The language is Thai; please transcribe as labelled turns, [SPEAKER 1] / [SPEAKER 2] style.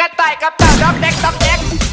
[SPEAKER 1] กระต่ายกับเต่าดอกเด็กดอกเด็ก